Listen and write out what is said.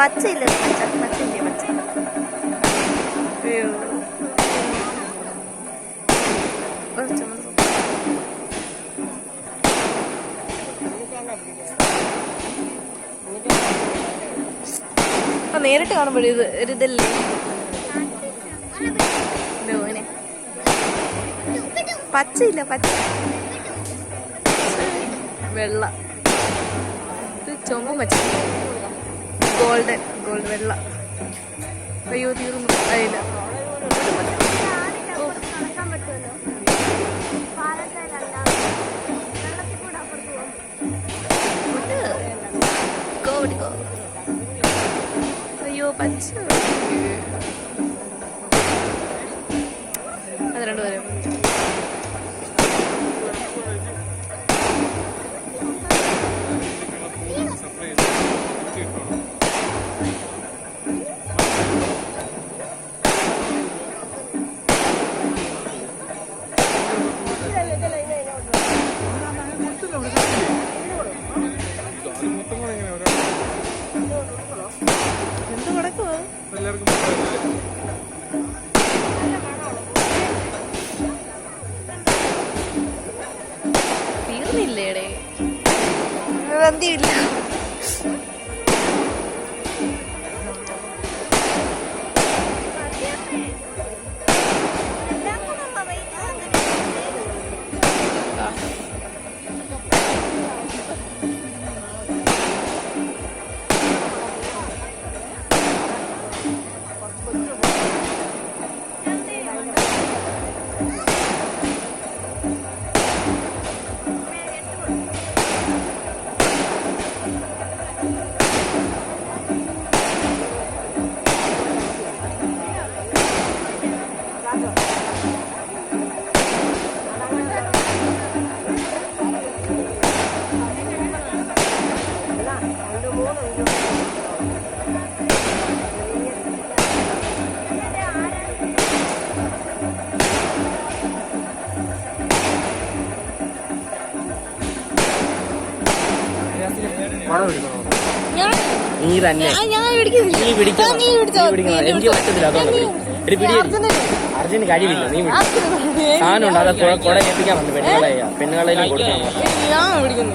പച്ചയില്ല? പച്ച. പച്ചയില്ലേ പച്ച അയ്യോ ഓ, നേരിട്ട് കാണുമ്പോഴേ ഇത് ഒരു ഇതല്ലേ? പച്ചയില്ല? പച്ച. വെള്ള. ഇത് ചുമ പച്ച. ഗോൾഡൻ ഗോൾഡ് വെള്ള. അയ്യോ തീർന്നു. അതില്ല അയ്യോ പറ്റുമല്ലോ തീർന്നില്ലേടേ. എന്തിയില്ല എല്ലാം കൂടെ നീ തന്നെ. നീ പിടിക്കണം നീ പിടിക്കണം എനിക്ക് പറ്റത്തില്ല അതുകൊണ്ട് പിടി അർജുന് കഴിവില്ല നീ സാധനം ഉണ്ട്? അത് കുട എത്തിക്കാൻ വന്നു പെണ്ണുങ്ങളെ പെണ്ണുകളെ കൊടുക്കാൻ ഞാൻ പിടിക്കുന്നു.